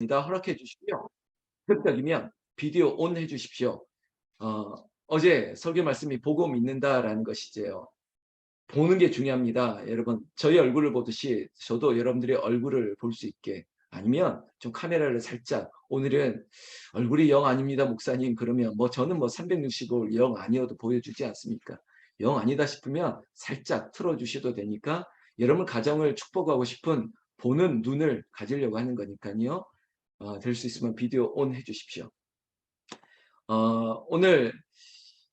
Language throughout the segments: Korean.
허락해 주시고요. 적이면 비디오 온 해주십시오. 어, 어제 설교 말씀이 보고 믿는다라는 것이지요. 보는 게 중요합니다. 여러분 저희 얼굴을 보듯이 저도 여러분들의 얼굴을 볼 수 있게 아니면 좀 카메라를 살짝 오늘은 얼굴이 영 아닙니다 목사님 그러면 뭐 저는 뭐 365일 영 아니어도 보여주지 않습니까? 영 아니다 싶으면 살짝 틀어주셔도 되니까 여러분 가정을 축복하고 싶은 보는 눈을 가지려고 하는 거니까요. 어, 될수 있으면 비디오 온 해주십시오. 어, 오늘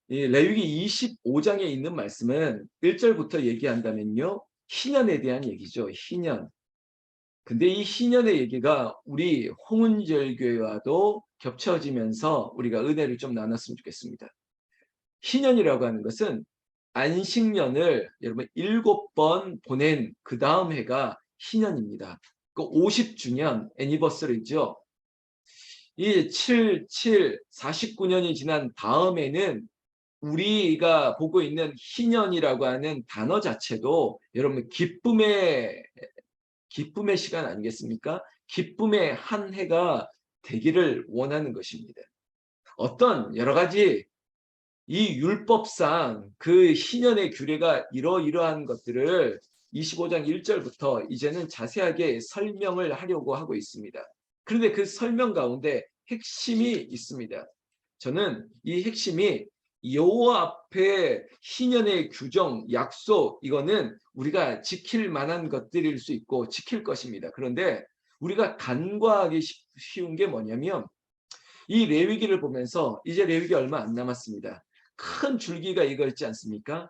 이 레위기 25장에 있는 말씀은 1절부터 얘기한다면요. 희년에 대한 얘기죠. 희년. 근데 이 희년의 얘기가 우리 홍은절교회와도 겹쳐지면서 우리가 은혜를 좀 나눴으면 좋겠습니다. 희년이라고 하는 것은 안식년을 여러분 일곱 번 보낸 그 다음 해가 희년입니다. 그 50주년 애니버서리죠. 이 7, 7, 49년이 지난 다음에는 우리가 보고 있는 희년이라고 하는 단어 자체도 여러분 기쁨의 기쁨의 시간 아니겠습니까? 기쁨의 한 해가 되기를 원하는 것입니다. 어떤 여러 가지 이 율법상 그 희년의 규례가 이러이러한 것들을 25장 1절부터 이제는 자세하게 설명을 하려고 하고 있습니다. 그런데 그 설명 가운데 핵심이 있습니다. 저는 이 핵심이 여호와 앞에 희년의 규정, 약속 이거는 우리가 지킬 만한 것들일 수 있고 지킬 것입니다. 그런데 우리가 간과하기 쉬운 게 뭐냐면 이 레위기를 보면서 이제 레위기 얼마 안 남았습니다. 큰 줄기가 이거 있지 않습니까?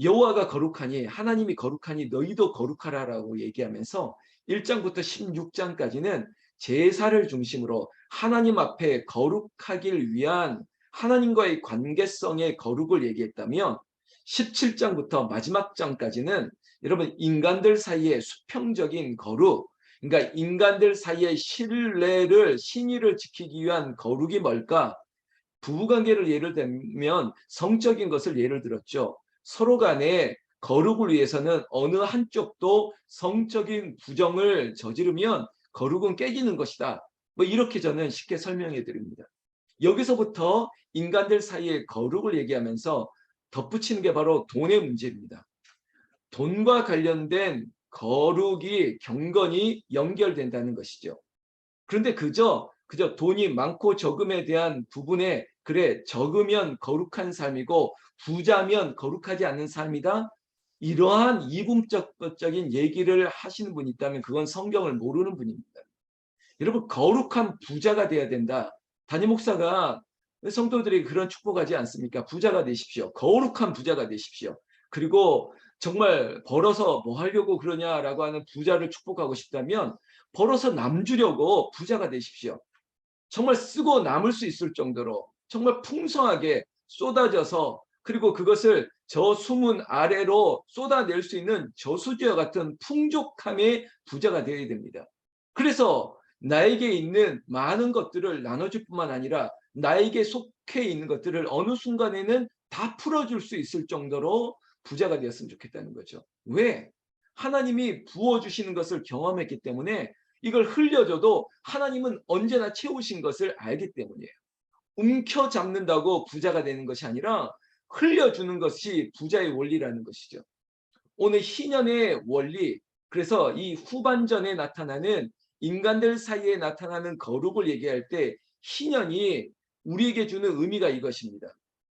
여호와가 거룩하니 하나님이 거룩하니 너희도 거룩하라라고 얘기하면서 1장부터 16장까지는 제사를 중심으로 하나님 앞에 거룩하길 위한 하나님과의 관계성의 거룩을 얘기했다면 17장부터 마지막 장까지는 여러분 인간들 사이의 수평적인 거룩 그러니까 인간들 사이의 신뢰를 신의를 지키기 위한 거룩이 뭘까? 부부관계를 예를 들면 성적인 것을 예를 들었죠. 서로 간에 거룩을 위해서는 어느 한쪽도 성적인 부정을 저지르면 거룩은 깨지는 것이다. 뭐 이렇게 저는 쉽게 설명해 드립니다. 여기서부터 인간들 사이의 거룩을 얘기하면서 덧붙이는 게 바로 돈의 문제입니다. 돈과 관련된 거룩이 경건이 연결된다는 것이죠. 그런데 그저 그저 돈이 많고 적음에 대한 부분에 그래 적으면 거룩한 삶이고 부자면 거룩하지 않는 삶이다. 이러한 이분적인 얘기를 하시는 분이 있다면 그건 성경을 모르는 분입니다. 여러분 거룩한 부자가 돼야 된다. 담임 목사가 성도들이 그런 축복하지 않습니까? 부자가 되십시오. 거룩한 부자가 되십시오. 그리고 정말 벌어서 뭐 하려고 그러냐라고 하는 부자를 축복하고 싶다면 벌어서 남 주려고 부자가 되십시오. 정말 쓰고 남을 수 있을 정도로 정말 풍성하게 쏟아져서 그리고 그것을 저 수문 아래로 쏟아낼 수 있는 저수지와 같은 풍족함의 부자가 되어야 됩니다. 그래서 나에게 있는 많은 것들을 나눠줄 뿐만 아니라 나에게 속해 있는 것들을 어느 순간에는 다 풀어줄 수 있을 정도로 부자가 되었으면 좋겠다는 거죠. 왜? 하나님이 부어주시는 것을 경험했기 때문에 이걸 흘려줘도 하나님은 언제나 채우신 것을 알기 때문이에요. 움켜잡는다고 부자가 되는 것이 아니라 흘려주는 것이 부자의 원리라는 것이죠. 오늘 희년의 원리, 그래서 이 후반전에 나타나는 인간들 사이에 나타나는 거룩을 얘기할 때 희년이 우리에게 주는 의미가 이것입니다.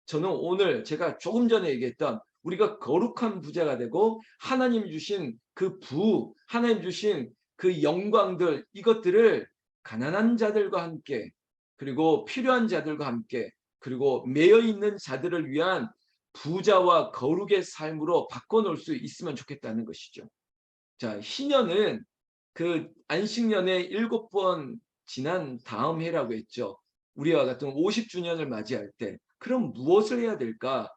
저는 오늘 제가 조금 전에 얘기했던 우리가 거룩한 부자가 되고 하나님 주신 그 부, 하나님 주신 그 영광들 이것들을 가난한 자들과 함께 그리고 필요한 자들과 함께 그리고 매여 있는 자들을 위한 부자와 거룩의 삶으로 바꿔놓을 수 있으면 좋겠다는 것이죠. 자, 희년은 그 안식년의 일곱 번 지난 다음 해라고 했죠. 우리와 같은 50주년을 맞이할 때 그럼 무엇을 해야 될까?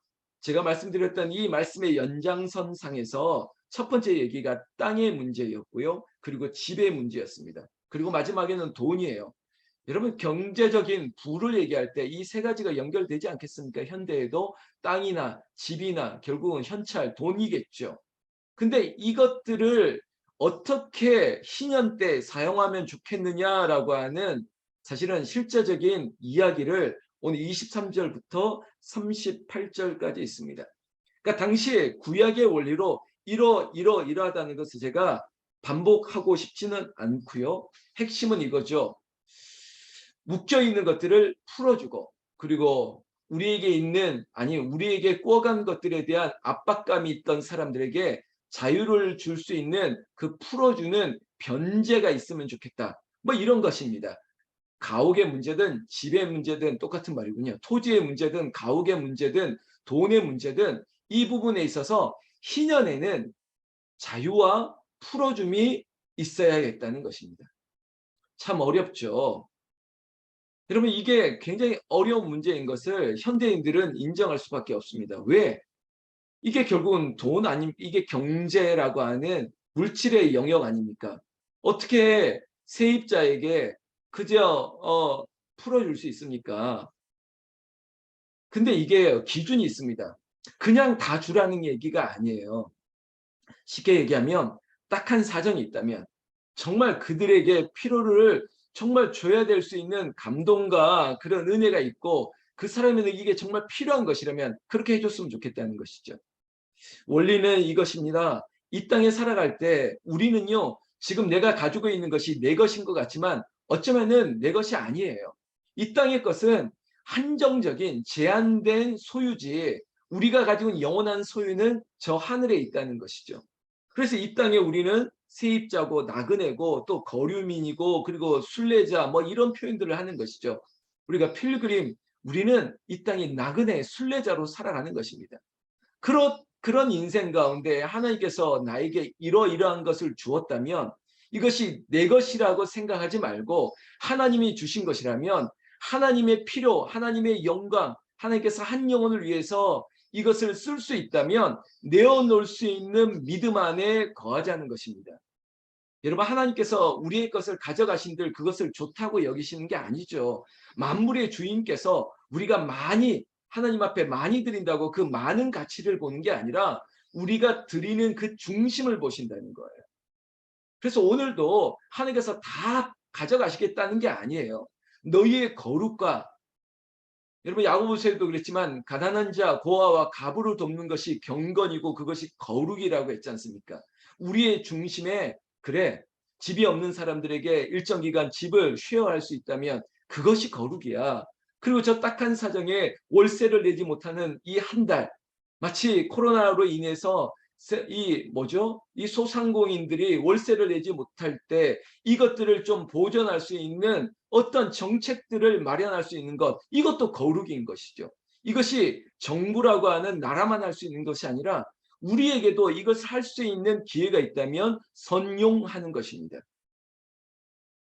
제가 말씀드렸던 이 말씀의 연장선상에서 첫 번째 얘기가 땅의 문제였고요. 그리고 집의 문제였습니다. 그리고 마지막에는 돈이에요. 여러분 경제적인 부를 얘기할 때 이 세 가지가 연결되지 않겠습니까? 현대에도 땅이나 집이나 결국은 현찰, 돈이겠죠. 근데 이것들을 어떻게 신년 때 사용하면 좋겠느냐라고 하는 사실은 실제적인 이야기를 오늘 23절부터 38절까지 있습니다. 그러니까 당시 구약의 원리로 이러 이러 이러하다는 것을 제가 반복하고 싶지는 않고요. 핵심은 이거죠. 묶여 있는 것들을 풀어주고 그리고 우리에게 있는 아니 우리에게 꿔간 것들에 대한 압박감이 있던 사람들에게 자유를 줄 수 있는 그 풀어주는 변제가 있으면 좋겠다. 뭐 이런 것입니다. 가옥의 문제든 집의 문제든 똑같은 말이군요. 토지의 문제든 가옥의 문제든 돈의 문제든 이 부분에 있어서 희년에는 자유와 풀어줌이 있어야겠다는 것입니다. 참 어렵죠. 여러분 이게 굉장히 어려운 문제인 것을 현대인들은 인정할 수밖에 없습니다. 왜? 이게 결국은 돈 아님 이게 경제라고 하는 물질의 영역 아닙니까? 어떻게 세입자에게 그저 어, 풀어줄 수 있습니까? 근데 이게 기준이 있습니다. 그냥 다 주라는 얘기가 아니에요. 쉽게 얘기하면 딱한 사정이 있다면 정말 그들에게 필요를 정말 줘야 될 수 있는 감동과 그런 은혜가 있고 그 사람에게 이게 정말 필요한 것이라면 그렇게 해줬으면 좋겠다는 것이죠. 원리는 이것입니다. 이 땅에 살아갈 때 우리는요 지금 내가 가지고 있는 것이 내 것인 것 같지만 어쩌면은 내 것이 아니에요. 이 땅의 것은 한정적인 제한된 소유지 우리가 가지고 있는 영원한 소유는 저 하늘에 있다는 것이죠. 그래서 이 땅에 우리는 세입자고 나그네고 또 거류민이고 그리고 순례자 뭐 이런 표현들을 하는 것이죠. 우리가 필그림 우리는 이 땅에 나그네 순례자로 살아가는 것입니다. 그런 그런 인생 가운데 하나님께서 나에게 이러이러한 것을 주었다면 이것이 내 것이라고 생각하지 말고 하나님이 주신 것이라면 하나님의 필요, 하나님의 영광, 하나님께서 한 영혼을 위해서 이것을 쓸 수 있다면 내어놓을 수 있는 믿음 안에 거하자는 것입니다. 여러분 하나님께서 우리의 것을 가져가신들 그것을 좋다고 여기시는 게 아니죠. 만물의 주인께서 우리가 많이 하나님 앞에 많이 드린다고 그 많은 가치를 보는 게 아니라 우리가 드리는 그 중심을 보신다는 거예요. 그래서 오늘도 하나님께서 다 가져가시겠다는 게 아니에요. 너희의 거룩과 여러분 야고보서에도 그랬지만 가난한 자 고아와 가부를 돕는 것이 경건이고 그것이 거룩이라고 했지 않습니까? 우리의 중심에 그래 집이 없는 사람들에게 일정 기간 집을 쉐어할 수 있다면 그것이 거룩이야. 그리고 저 딱한 사정에 월세를 내지 못하는 이 한 달 마치 코로나로 인해서 이 뭐죠? 이 소상공인들이 월세를 내지 못할 때 이것들을 좀 보존할 수 있는 어떤 정책들을 마련할 수 있는 것 이것도 거룩인 것이죠. 이것이 정부라고 하는 나라만 할 수 있는 것이 아니라 우리에게도 이것을 할 수 있는 기회가 있다면 선용하는 것입니다.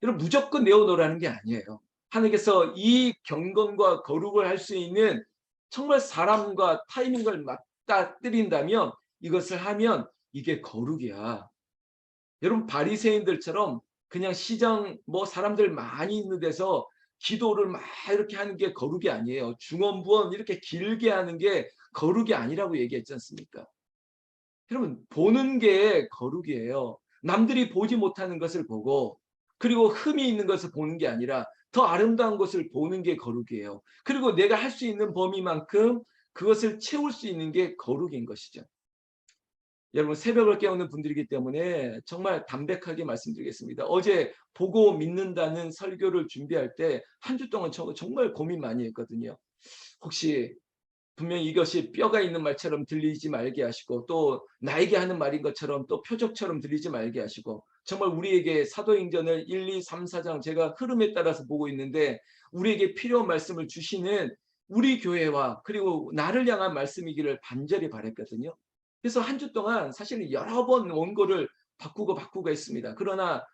여러분 무조건 내어놓으라는 게 아니에요. 하나님께서 이 경건과 거룩을 할 수 있는 정말 사람과 타이밍을 맞닥뜨린다면 이것을 하면 이게 거룩이야. 여러분 바리새인들처럼 그냥 시장 뭐 사람들 많이 있는 데서 기도를 막 이렇게 하는 게 거룩이 아니에요. 중원부원 이렇게 길게 하는 게 거룩이 아니라고 얘기했지 않습니까? 여러분 보는 게 거룩이에요. 남들이 보지 못하는 것을 보고 그리고 흠이 있는 것을 보는 게 아니라 더 아름다운 것을 보는 게 거룩이에요. 그리고 내가 할 수 있는 범위만큼 그것을 채울 수 있는 게 거룩인 것이죠. 여러분 새벽을 깨우는 분들이기 때문에 정말 담백하게 말씀드리겠습니다. 어제 보고 믿는다는 설교를 준비할 때 한 주 동안 저 정말 고민 많이 했거든요. 혹시 분명히 이것이 뼈가 있는 말처럼 들리지 말게 하시고 또 나에게 하는 말인 것처럼 또 표적처럼 들리지 말게 하시고 정말 우리에게 사도행전을 1, 2, 3, 4장 제가 흐름에 따라서 보고 있는데 우리에게 필요한 말씀을 주시는 우리 교회와 그리고 나를 향한 말씀이기를 반절히 바랬거든요. 그래서 한 주 동안 사실은 여러 번 원고를 바꾸고 바꾸고 했습니다. 그러나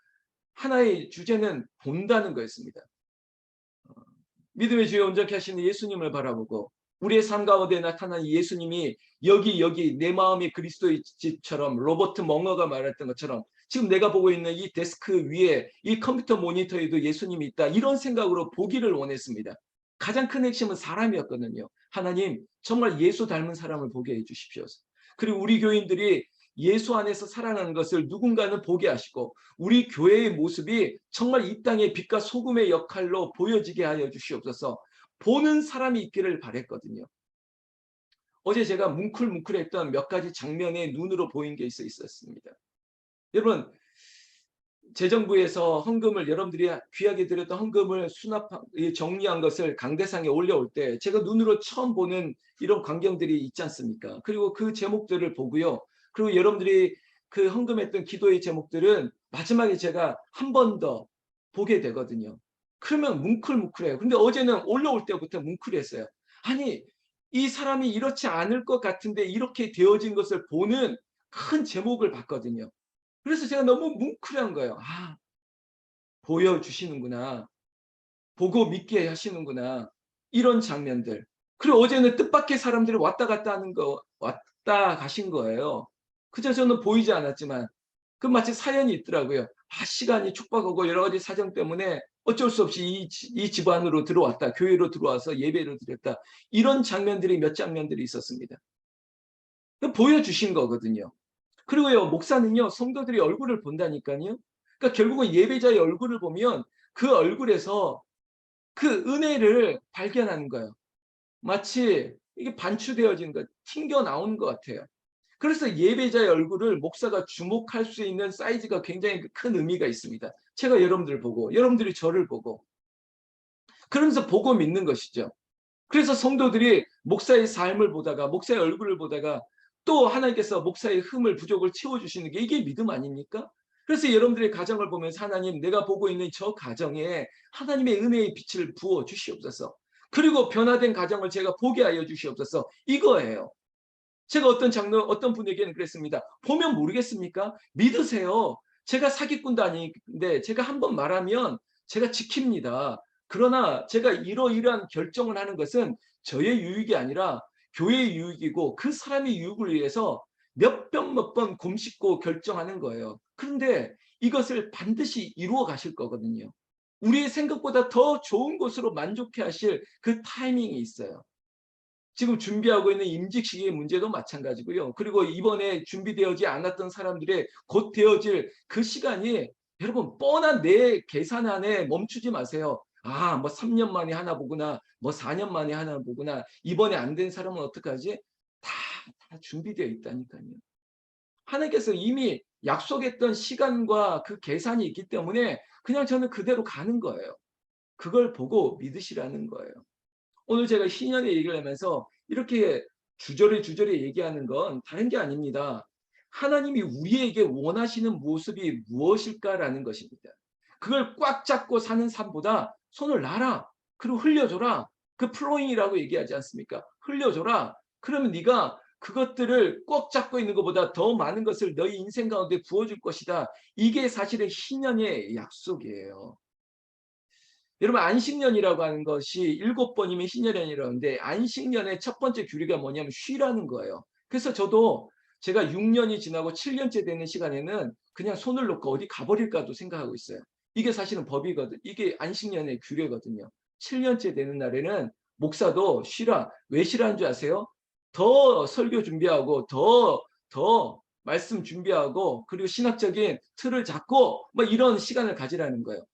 하나의 주제는 본다는 거였습니다. 어, 믿음의 주에 온전케 하시는 예수님을 바라보고 우리의 삶 가운데 나타난 예수님이 여기 여기 내 마음이 그리스도의 집처럼 로버트 멍어가 말했던 것처럼 지금 내가 보고 있는 이 데스크 위에 이 컴퓨터 모니터에도 예수님이 있다 이런 생각으로 보기를 원했습니다. 가장 큰 핵심은 사람이었거든요. 하나님 정말 예수 닮은 사람을 보게 해주십시오. 그리고 우리 교인들이 예수 안에서 살아가는 것을 누군가는 보게 하시고 우리 교회의 모습이 정말 이 땅의 빛과 소금의 역할로 보여지게 하여 주시옵소서. 보는 사람이 있기를 바랬거든요. 어제 제가 뭉클뭉클했던 몇 가지 장면의 눈으로 보인 게 있어 있었습니다. 여러분 재정부에서 헌금을 여러분들이 귀하게 드렸던 헌금을 수납 정리한 것을 강대상에 올려올 때 제가 눈으로 처음 보는 이런 광경들이 있지 않습니까? 그리고 그 제목들을 보고요. 그리고 여러분들이 그 헌금했던 기도의 제목들은 마지막에 제가 한 번 더 보게 되거든요. 그러면 뭉클뭉클해요. 근데 어제는 올라올 때부터 뭉클했어요. 아니 이 사람이 이렇지 않을 것 같은데 이렇게 되어진 것을 보는 큰 제목을 봤거든요. 그래서 제가 너무 뭉클한 거예요. 아, 보여주시는구나. 보고 믿게 하시는구나. 이런 장면들. 그리고 어제는 뜻밖의 사람들이 왔다 갔다 하는 거, 왔다 가신 거예요. 그저 저는 보이지 않았지만, 그 마치 사연이 있더라고요. 아, 시간이 촉박하고 여러 가지 사정 때문에 어쩔 수 없이 이, 이 집안으로 들어왔다. 교회로 들어와서 예배를 드렸다. 이런 장면들이 몇 장면들이 있었습니다. 보여주신 거거든요. 그리고요, 목사는요, 성도들이 얼굴을 본다니까요. 그러니까 결국은 예배자의 얼굴을 보면 그 얼굴에서 그 은혜를 발견하는 거예요. 마치 이게 반추되어진 것, 튕겨 나오는 것 같아요. 그래서 예배자의 얼굴을 목사가 주목할 수 있는 사이즈가 굉장히 큰 의미가 있습니다. 제가 여러분들을 보고, 여러분들이 저를 보고, 그러면서 보고 믿는 것이죠. 그래서 성도들이 목사의 삶을 보다가, 목사의 얼굴을 보다가 또 하나님께서 목사의 흠을 부족을 채워주시는 게 이게 믿음 아닙니까? 그래서 여러분들의 가정을 보면서 하나님 내가 보고 있는 저 가정에 하나님의 은혜의 빛을 부어 주시옵소서. 그리고 변화된 가정을 제가 보게 하여 주시옵소서. 이거예요. 제가 어떤 장로 어떤 분에게는 그랬습니다. 보면 모르겠습니까? 믿으세요. 제가 사기꾼도 아닌데 제가 한번 말하면 제가 지킵니다. 그러나 제가 이러이러한 결정을 하는 것은 저의 유익이 아니라 교회의 유익이고 그 사람의 유익을 위해서 몇 번 몇 번 곰씹고 결정하는 거예요. 그런데 이것을 반드시 이루어 가실 거거든요. 우리의 생각보다 더 좋은 것으로 만족해 하실 그 타이밍이 있어요. 지금 준비하고 있는 임직식의 문제도 마찬가지고요. 그리고 이번에 준비되어지 않았던 사람들의 곧 되어질 그 시간이 여러분 뻔한 내 계산 안에 멈추지 마세요. 아, 뭐 3년 만에 하나 보구나. 뭐 4년 만에 하나 보구나. 이번에 안 된 사람은 어떡하지? 다, 다 준비되어 있다니까요. 하나님께서 이미 약속했던 시간과 그 계산이 있기 때문에 그냥 저는 그대로 가는 거예요. 그걸 보고 믿으시라는 거예요. 오늘 제가 신년의 얘기를 하면서 이렇게 주저리 주저리 얘기하는 건 다른 게 아닙니다. 하나님이 우리에게 원하시는 모습이 무엇일까라는 것입니다. 그걸 꽉 잡고 사는 삶보다 손을 놔라. 그리고 흘려줘라. 그 플로잉이라고 얘기하지 않습니까? 흘려줘라. 그러면 네가 그것들을 꼭 잡고 있는 것보다 더 많은 것을 너희 인생 가운데 부어줄 것이다. 이게 사실은 신년의 약속이에요. 여러분 안식년이라고 하는 것이 일곱 번이면 신년이라고 하는데 안식년의 첫 번째 규리가 뭐냐면 쉬라는 거예요. 그래서 저도 제가 6년이 지나고 7년째 되는 시간에는 그냥 손을 놓고 어디 가버릴까도 생각하고 있어요. 이게 사실은 법이거든. 이게 안식년의 규례거든요. 7년째 되는 날에는 목사도 쉬라. 왜 쉬라는 줄 아세요? 더 설교 준비하고 더, 더 말씀 준비하고 그리고 신학적인 틀을 잡고 뭐 이런 시간을 가지라는 거예요.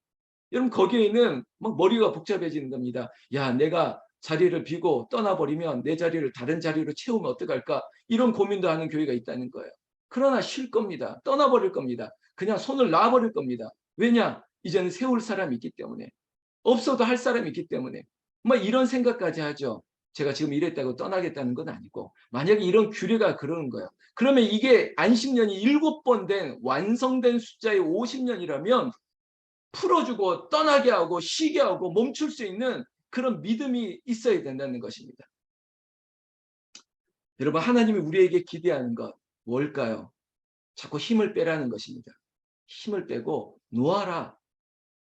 여러분 거기에는 막 머리가 복잡해지는 겁니다. 야 내가 자리를 비고 떠나버리면 내 자리를 다른 자리로 채우면 어떡할까? 이런 고민도 하는 교회가 있다는 거예요. 그러나 쉴 겁니다. 떠나버릴 겁니다. 그냥 손을 놔버릴 겁니다. 왜냐? 이제는 세울 사람이 있기 때문에 없어도 할 사람이 있기 때문에 뭐 이런 생각까지 하죠. 제가 지금 이랬다고 떠나겠다는 건 아니고 만약에 이런 규례가 그러는 거예요. 그러면 이게 안식년이 일곱 번 된 완성된 숫자의 50년이라면 풀어주고 떠나게 하고 쉬게 하고 멈출 수 있는 그런 믿음이 있어야 된다는 것입니다. 여러분 하나님이 우리에게 기대하는 것 뭘까요? 자꾸 힘을 빼라는 것입니다. 힘을 빼고 놓아라.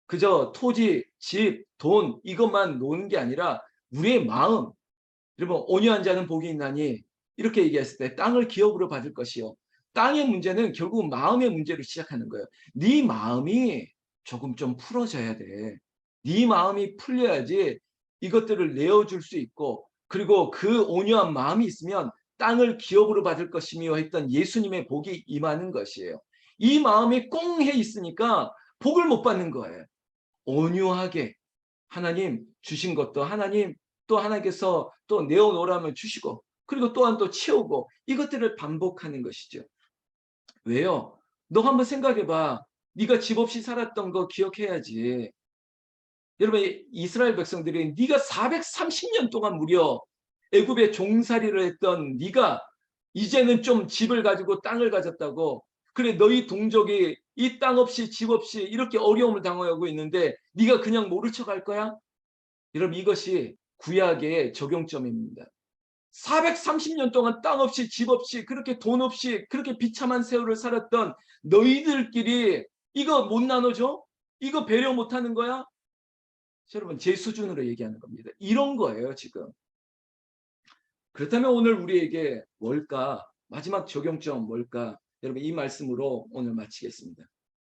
그저 토지, 집, 돈 이것만 노는 게 아니라 우리의 마음. 여러분 온유한 자는 복이 있나니 이렇게 얘기했을 때 땅을 기업으로 받을 것이요. 땅의 문제는 결국 마음의 문제로 시작하는 거예요. 네 마음이 조금 좀 풀어져야 돼. 네 마음이 풀려야지 이것들을 내어줄 수 있고 그리고 그 온유한 마음이 있으면 땅을 기업으로 받을 것이며 했던 예수님의 복이 임하는 것이에요. 이 마음이 꽁해 있으니까 복을 못 받는 거예요. 온유하게 하나님 주신 것도 하나님 또 하나님께서 또 내어놓으라면 주시고 그리고 또한 또 채우고 이것들을 반복하는 것이죠. 왜요? 너 한번 생각해봐. 네가 집 없이 살았던 거 기억해야지. 여러분 이스라엘 백성들이 네가 430년 동안 무려 애굽에 종살이를 했던 네가 이제는 좀 집을 가지고 땅을 가졌다고 그래 너희 동족이 이 땅 없이 집 없이 이렇게 어려움을 당하고 있는데 네가 그냥 모른 척할 거야? 여러분 이것이 구약의 적용점입니다. 430년 동안 땅 없이 집 없이 그렇게 돈 없이 그렇게 비참한 세월을 살았던 너희들끼리 이거 못 나눠줘? 이거 배려 못 하는 거야? 여러분 제 수준으로 얘기하는 겁니다. 이런 거예요 지금. 그렇다면 오늘 우리에게 뭘까? 마지막 적용점 뭘까? 여러분 이 말씀으로 오늘 마치겠습니다.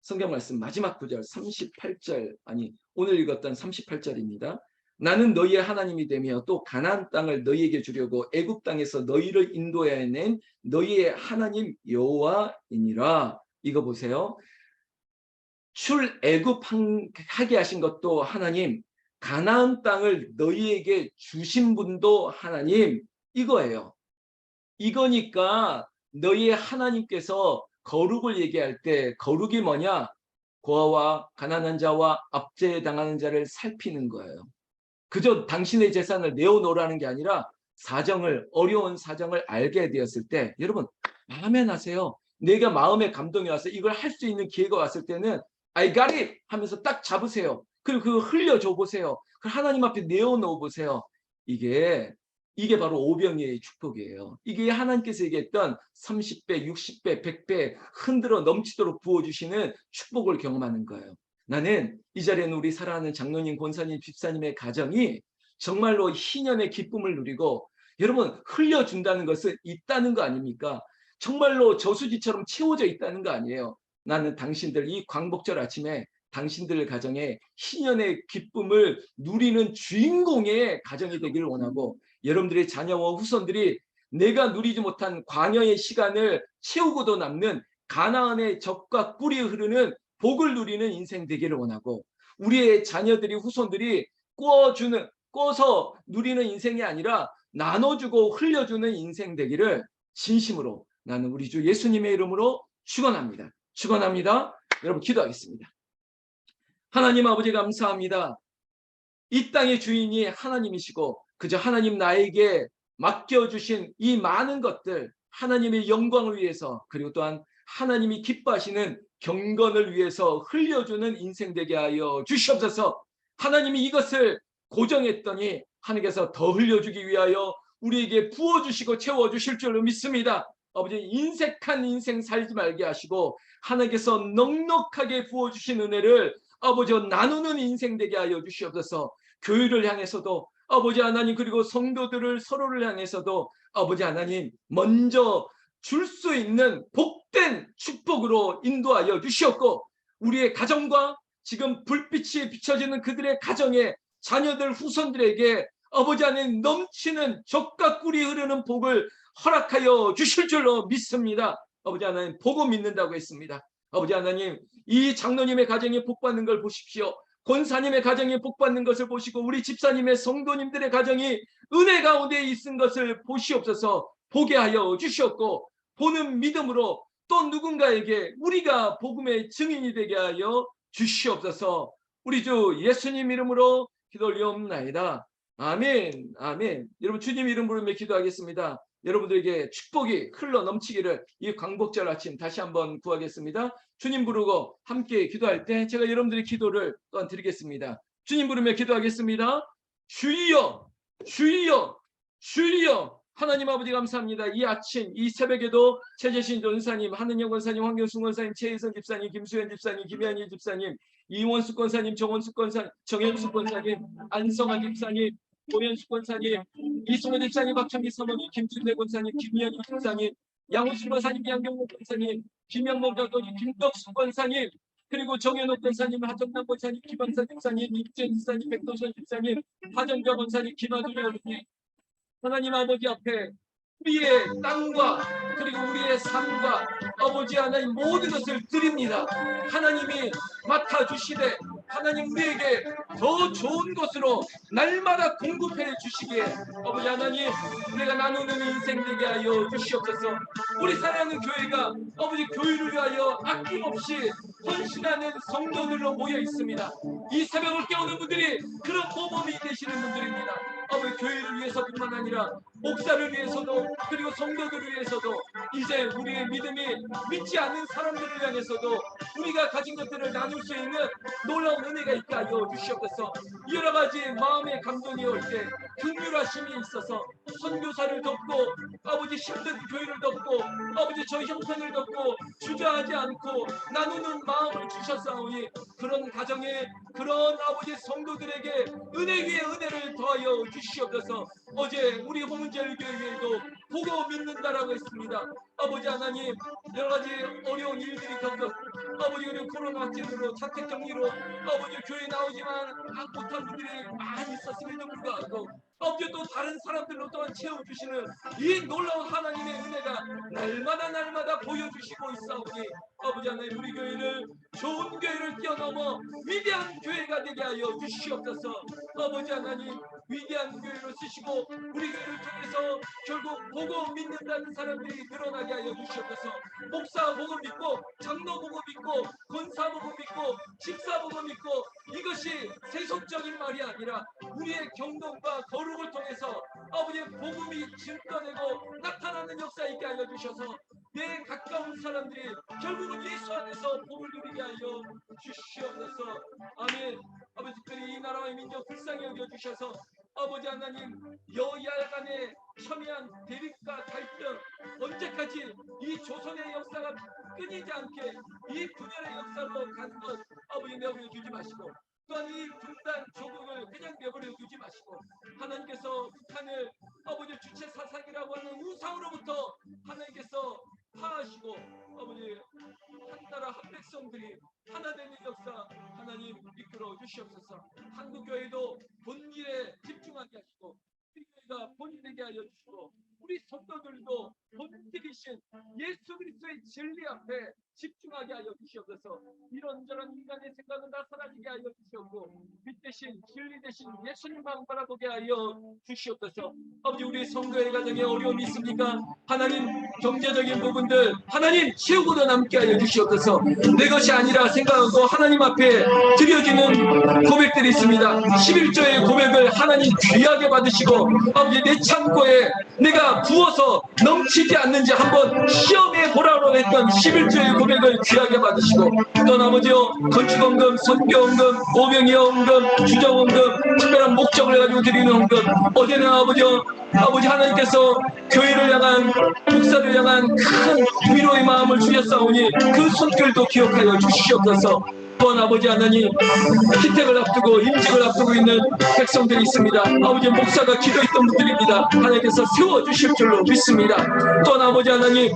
성경 말씀 마지막 구절 38절 아니 오늘 읽었던 38절입니다. 나는 너희의 하나님이 되며 또 가나안 땅을 너희에게 주려고 애굽 땅에서 너희를 인도해 낸 너희의 하나님 여호와이니라. 이거 보세요. 출애굽하게 하신 것도 하나님, 가나안 땅을 너희에게 주신 분도 하나님 이거예요. 이거니까 너희의 하나님께서 거룩을 얘기할 때 거룩이 뭐냐? 고아와 가난한 자와 압제당하는 자를 살피는 거예요. 그저 당신의 재산을 내어놓으라는 게 아니라 사정을 어려운 사정을 알게 되었을 때 여러분 아멘 하세요. 내가 마음의 감동이 와서 이걸 할 수 있는 기회가 왔을 때는 I got it 하면서 딱 잡으세요. 그리고 그거 흘려줘 보세요. 그 하나님 앞에 내어놓어 보세요. 이게 이게 바로 오병이의 축복이에요. 이게 하나님께서 얘기했던 30배, 60배, 100배 흔들어 넘치도록 부어주시는 축복을 경험하는 거예요. 나는 이 자리에는 우리 사랑하는 장로님, 권사님, 집사님의 가정이 정말로 희년의 기쁨을 누리고 여러분 흘려준다는 것은 있다는 거 아닙니까? 정말로 저수지처럼 채워져 있다는 거 아니에요. 나는 당신들 이 광복절 아침에 당신들 가정에 희년의 기쁨을 누리는 주인공의 가정이 되기를 원하고 여러분들의 자녀와 후손들이 내가 누리지 못한 광야의 시간을 채우고도 남는 가나안의 적과 꿀이 흐르는 복을 누리는 인생 되기를 원하고 우리의 자녀들이 후손들이 꿔주는 꿔서 누리는 인생이 아니라 나눠주고 흘려주는 인생 되기를 진심으로 나는 우리 주 예수님의 이름으로 축원합니다. 축원합니다. 여러분 기도하겠습니다. 하나님 아버지 감사합니다. 이 땅의 주인이 하나님이시고 그저 하나님 나에게 맡겨주신 이 많은 것들 하나님의 영광을 위해서 그리고 또한 하나님이 기뻐하시는 경건을 위해서 흘려주는 인생 되게 하여 주시옵소서 하나님이 이것을 고정했더니 하나님께서 더 흘려주기 위하여 우리에게 부어주시고 채워주실 줄로 믿습니다. 아버지 인색한 인생 살지 말게 하시고 하나님께서 넉넉하게 부어주신 은혜를 아버지 나누는 인생 되게 하여 주시옵소서. 교회를 향해서도 아버지 하나님 그리고 성도들을 서로를 향해서도 아버지 하나님 먼저 줄 수 있는 복된 축복으로 인도하여 주시옵고 우리의 가정과 지금 불빛이 비춰지는 그들의 가정에 자녀들 후손들에게 아버지 하나님 넘치는 적과 꿀이 흐르는 복을 허락하여 주실 줄로 믿습니다. 아버지 하나님 보고 믿는다고 했습니다. 아버지 하나님 이 장로님의 가정에 복 받는 걸 보십시오. 권사님의 가정에 복 받는 것을 보시고 우리 집사님의 성도님들의 가정이 은혜 가운데 있은 것을 보시옵소서 보게 하여 주시옵고 보는 믿음으로 또 누군가에게 우리가 복음의 증인이 되게 하여 주시옵소서 우리 주 예수님 이름으로 기도 올리옵나이다. 아멘 아멘 여러분 주님 이름으로 기도하겠습니다. 여러분들에게 축복이 흘러 넘치기를 이 광복절 아침 다시 한번 구하겠습니다. 주님 부르고 함께 기도할 때 제가 여러분들의 기도를 또한 드리겠습니다. 주님 부르며 기도하겠습니다. 주여 주여 주여 하나님 아버지 감사합니다. 이 아침 이 새벽에도 최재신 전사님, 하는영 권사님, 황경순 권사님, 최혜선 집사님, 김수현 집사님, 김현희 집사님, 이원수 권사님, 정원수 권사님, 정현수 권사님, 안성환 집사님, 고현수 권사님, 이승호 집사님, 박창기 사모님, 김준대 권사님, 김현희 집사님, 양호수 권사님, 양경목 권사님, 김영목 장로님, 김덕수 권사님, 그리고 정현옥 권사님, 하정남 권사님, 김광사 집사님, 임재 집사님, 백도선 집사님, 하정경 권사님, 김하준 여러분님, 하나님 아버지 앞에 우리의 땅과 그리고 우리의 삶과 아버지 하나님 모든 것을 드립니다. 하나님이 맡아주시되 하나님 우리에게 더 좋은 것으로 날마다 공급해 주시기에 아버지 하나님 우리가 나누는 인생 되게 하여 주시옵소서 우리 사랑하는 교회가 아버지 교회를 위하여 아낌없이 헌신하는 성도들로 모여 있습니다. 이 새벽을 깨우는 분들이 그런 모범이 되시는 분들입니다. 아버지 교회를 위해서뿐만 아니라 목사를 위해서도 그리고 성도들을 위해서도 이제 우리의 믿음이 믿지 않는 사람들을 향해서도 우리가 가진 것들을 나눌 수 있는 놀라운 은혜가 있게 하여 주시옵소서. 여러 가지 마음의 감동이 올 때 긍휼하심이 있어서 선교사를 돕고 아버지 힘든 교회를 돕고 아버지 저 형편을 돕고 주저하지 않고 나누는 마음을 주셨사오니 그런 가정에 그런 아버지 성도들에게 은혜 위에 은혜를 더하여 주시옵소서. 어제 우리 홍은제일교회에도 보고 믿는다라고 했습니다. 아버지 하나님 여러 가지 어려운 일들이 겪은 아버지 그리고 코로나 확진으로 자택 격리로 아버지 교회 나오지만 아, 못한 분들이 많이 있었음에도 불구하고 아버지 또 다른 사람들로 또한 채워주시는 이 놀라운 하나님의 은혜가 날마다 날마다 보여주시고 있사오니 아버지 하나님. 우리 교회를 좋은 교회를 뛰어넘어 위대한 교회가 되게 하여 주시옵소서. 아버지 하나님 위대한 교회로 쓰시고 우리 교회를 통해서 결국 보고 믿는다는 사람들이 늘어나게 하여 주시옵소서. 목사 보고 믿고 장로 보고 믿고 권사 보고 믿고 집사 보고 믿고 이것이 세속적인 말이 아니라 우리의 경동과 거룩을 통해서 아버지의 복음이 증거되고 나타나는 역사 있게 하여 주셔서 내 가까운 사람들이 결국은 예수 안에서 복을 누리게 하여 주시옵소서. 아멘. 아버지 특별히 이 나라의 민족 불쌍히 여겨 주셔서 아버지 하나님 여야 간의 첨예한 대립과 갈등 언제까지 이 조선의 역사가 끊이지 않게 이 분열의 역사로 가는 것 아버지 내버려 두지 마시고 또한 이 분단 조국을 그냥 내버려 두지 마시고 하나님께서 북한을 아버지 주체 사상이라고 하는 우상으로부터 하나님께서 파하시고 아버지 한 나라 한 백성들이 하나 되는 역사 하나님 이끌어 주시옵소서. 한국 교회도 본일에 집중하게 하시고 우리 교회가 본일되게 하여 주시고 우리 성도들도 본질이신 예수 그리스도의 진리 앞에 집중하게 하여 주시옵소서. 이런저런 인간의 생각은 다 사라지게 하여 주시옵고 빛 대신 진리 대신 예수님만 바라보게 하여 주시옵소서. 아버지 우리 성도의 가정에 어려움이 있습니까? 하나님 경제적인 부분들 하나님 채우고도 남게 하여 주시옵소서. 내 것이 아니라 생각하고 하나님 앞에 드려지는 고백들이 있습니다. 11조의 고백을 하나님 귀하게 받으시고 아버지 내 창고에 내가 부어서 넘치지 않는지 한번 시험해 보라고 했던 11조의 고백을 귀하게 받으시고 또 나머지요 건축원금, 선교원금, 오병이어원금, 주정원금 특별한 목적을 가지고 드리는 원금. 어제는 아버지요 아버지 하나님께서 교회를 향한 목사를 향한 큰 위로의 마음을 주셨사오니 그 손길도 기억하여 주시옵소서 또한 아버지 하나님 희택을 앞두고 임직을 앞두고 있는 백성들이 있습니다. 아버지 목사가 기도했던 분들입니다. 하나님께서 세워주실 줄로 믿습니다. 또한 아버지 하나님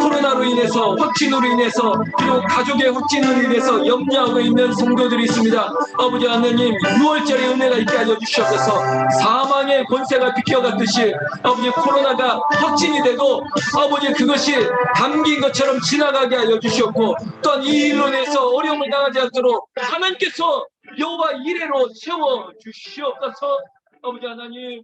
코로나로 인해서 확진으로 인해서 그리고 가족의 확진으로 인해서 염려하고 있는 성도들이 있습니다. 아버지 하나님 6월절의 은혜가 있게 주시옵소서 사망의 권세가 비켜갔듯이 아버지 코로나가 확진이 되고 아버지 그것이 감기인 것처럼 지나가게 주시옵고 또한 이 일로 인해서 어려움을 당하 지 않도록 하나님께서 여호와 이래로 세워 주시옵소서. 아버지 하나님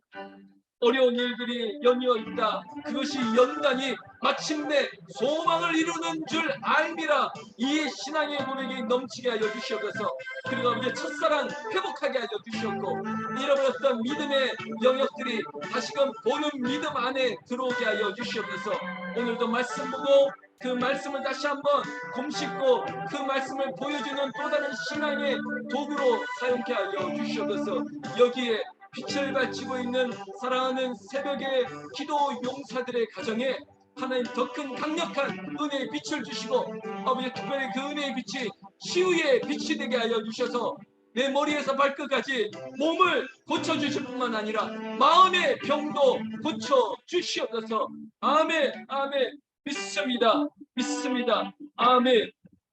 어려운 일들이 연이어 있다. 그것이 연단이 마침내 소망을 이루는 줄 알미라. 이 신앙의 고백이 넘치게 하여 주시옵소서. 그리고 아버지 첫사랑 회복하게 하여 주시옵고 잃어버렸던 믿음의 영역들이 다시금 보는 믿음 안에 들어오게 하여 주시옵소서. 오늘도 말씀 보고 그 말씀을 다시 한번 곰씹고 그 말씀을 보여주는 또 다른 신앙의 도구로 사용케 하여 주시옵소서. 여기에 빛을 발치고 있는 사랑하는 새벽의 기도 용사들의 가정에 하나님 더 큰 강력한 은혜의 빛을 주시고 아버지 특별히 그 은혜의 빛이 치유의 빛이 되게 하여 주셔서 내 머리에서 발끝까지 몸을 고쳐주실 뿐만 아니라 마음의 병도 고쳐주시옵소서. 아멘 아멘. 믿습니다. 믿습니다. 아멘